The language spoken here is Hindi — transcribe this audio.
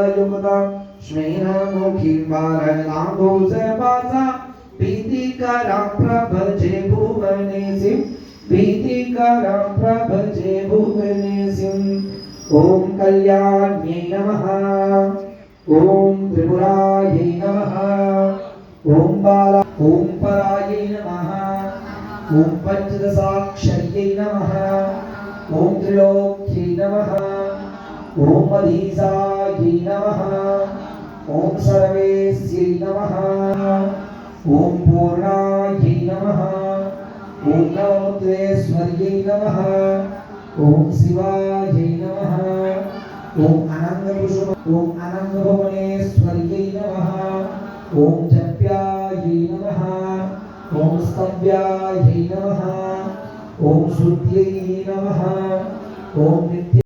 नत्रय युगदा श्मेन मुखी वारणांबुज पासा प्रीतिकरं प्रभजे भुवनेसिं प्रीतिकरं प्रभजे भुवनेसिं ॐ कल्याण्यै नमः। ॐ त्रिपुरायै नमः। ॐ बाला ॐ परायै नमः। ॐ पञ्चदशाक्षर्यै नमः। ॐ त्रिलोक्यै नमः। ॐ अधीसायै नमः। ॐ सर्वेस्यै नमः। ॐ पूर्णायै नमः। ॐ नवोत्वेश्वर्यै नमः। ॐ शिवायै नमः। ॐ अनङ्गकुसुम ॐ अनङ्गभुवनेश्वर्यै नमः। ॐ जप्यायै नमः। ॐ स्तव्यायै नमः। ॐ श्रुत्यै नमः। ॐ नित्य